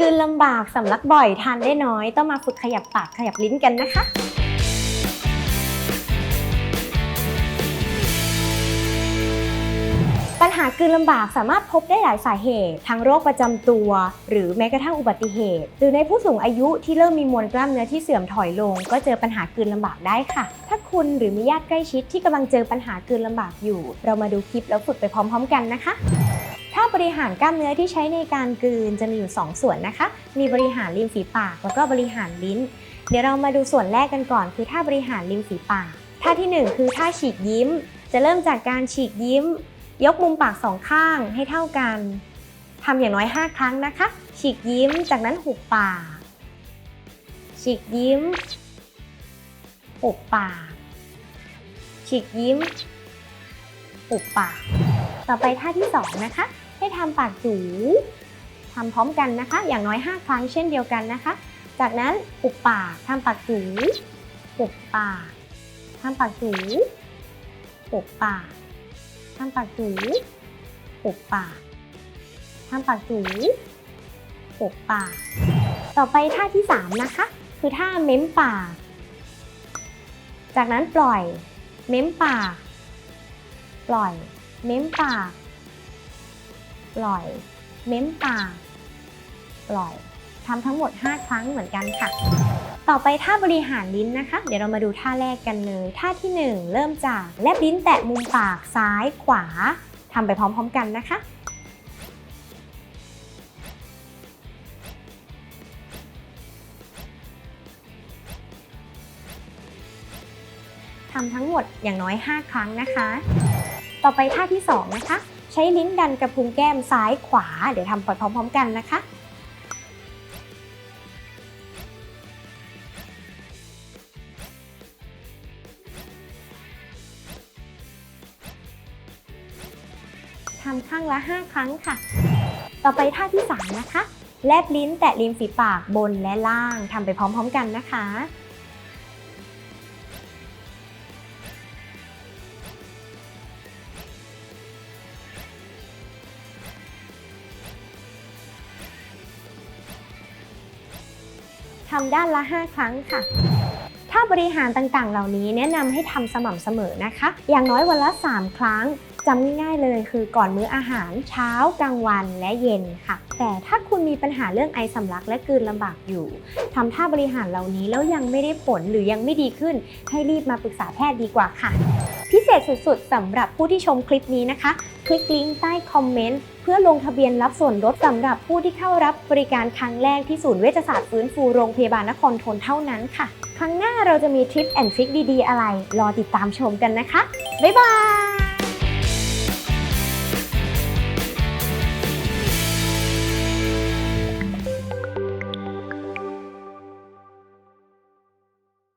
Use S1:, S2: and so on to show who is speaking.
S1: กลืนลำบากสำลักบ่อยทานได้น้อย ต้องมาฝึกขยับปากขยับลิ้นกันนะคะ ปัญหากลืนลำบากสามารถพบได้หลายสาเหตุ ทั้งโรคประจำตัว หรือแม้กระทั่งอุบัติเหตุ หรือในผู้สูงอายุที่เริ่มมีมวลกล้ามเนื้อที่เสื่อมถอยลง ก็เจอปัญหากลืนลำบากได้ค่ะ ถ้าคุณหรือมีญาติใกล้ชิดที่กำลังเจอปัญหากลืนลำบากอยู่ เรามาดูคลิปแล้วฝึกไปพร้อม ๆ กันนะคะ บริหารกล้ามเนื้อที่ใช้ในการกลืนจะมีอยู่ 2 ส่วนนะคะ มีบริหารริมฝีปาก แล้วก็บริหารลิ้น เดี๋ยวเรามาดูส่วนแรกกันก่อน คือท่าบริหารริมฝีปาก ท่าทีหนึ่1 คือท่าฉีกยิ้ม จะเริ่มจากการฉีกยิ้ม ยกมุมปากสองข้างให้เท่ากันทำอย่างน้อย 5 ครั้งนะคะ ฉีกยิ้ม จากนั้นหุบปาก ฉีกยิ้ม หุบปาก ฉีกยิ้ม หุบปาก ต่อไปท่าที่ 2 นะคะ ให้ทำปากจูทำพร้อมกันนะคะ อย่างน้อย 5 ครั้งเช่นเดียวกันนะคะ จากนั้นหุบปากทำปากจูหุบปากทำปากจูหุบปากทำปากจูหุบปากทำปากจูหุบปาก ต่อไปท่าที่ 3 นะคะ คือท่าเม้มปาก จากนั้นปล่อย เม้มปาก ปล่อย เม้มปาก ปล่อย เม้มปากปล่อยทำทั้งหมด 5 ครั้งเหมือนกันค่ะ ต่อไปท่าบริหารลิ้นนะคะ เดี๋ยวเรามาดูท่าแรกกันเลย ท่าที่ 1 เริ่มจากแลบลิ้นแตะมุมปากซ้ายขวาทำไปพร้อมๆกันนะคะทำทั้งหมดอย่างน้อย 5 ครั้งนะคะ ต่อไปท่าที่ 2 นะคะ ใช้ลิ้นดันกระพุ้งแก้มซ้ายขวา เดี๋ยวทำไปพร้อม ๆ กันนะคะ ทำข้างละ 5 ครั้งค่ะ ต่อไปท่าที่ 3 นะคะ แลบลิ้นแตะริมฝีปากบนและล่างทำไปพร้อม ๆ กันนะคะ ทำด้านละ 5 ครั้งค่ะถ้าบริหารต่างๆ เหล่านี้แนะนำให้ทำสม่ำเสมอนะคะ อย่างน้อยวันละ 3 ครั้งจำง่ายๆเลยคือก่อนมื้ออาหารเช้ากลางวันและเย็นค่ะ แต่ถ้าคุณมีปัญหาเรื่องไอสำลักและกลืนลำบากอยู่ทำท่าบริหารเหล่านี้แล้วยังไม่ได้ผลหรือยังไม่ดีขึ้น ให้รีบมาปรึกษาแพทย์ดีกว่าค่ะ พิเศษสุดๆสำหรับผู้ที่ชมคลิปนี้นะคะ คลิกลิงก์ใต้คอมเมนต์เพื่อลงทะเบียนรับส่วนลดสำหรับผู้ที่เข้ารับบริการครั้งแรกที่ศูนย์เวชศาสตร์ฟื้นฟูโรงพยาบาลนครทนเท่านั้นค่ะ ครั้งหน้าเราจะมีทริปแอนทริคดีๆ อะไร รอติดตามชมกันนะคะ บ๊ายบาย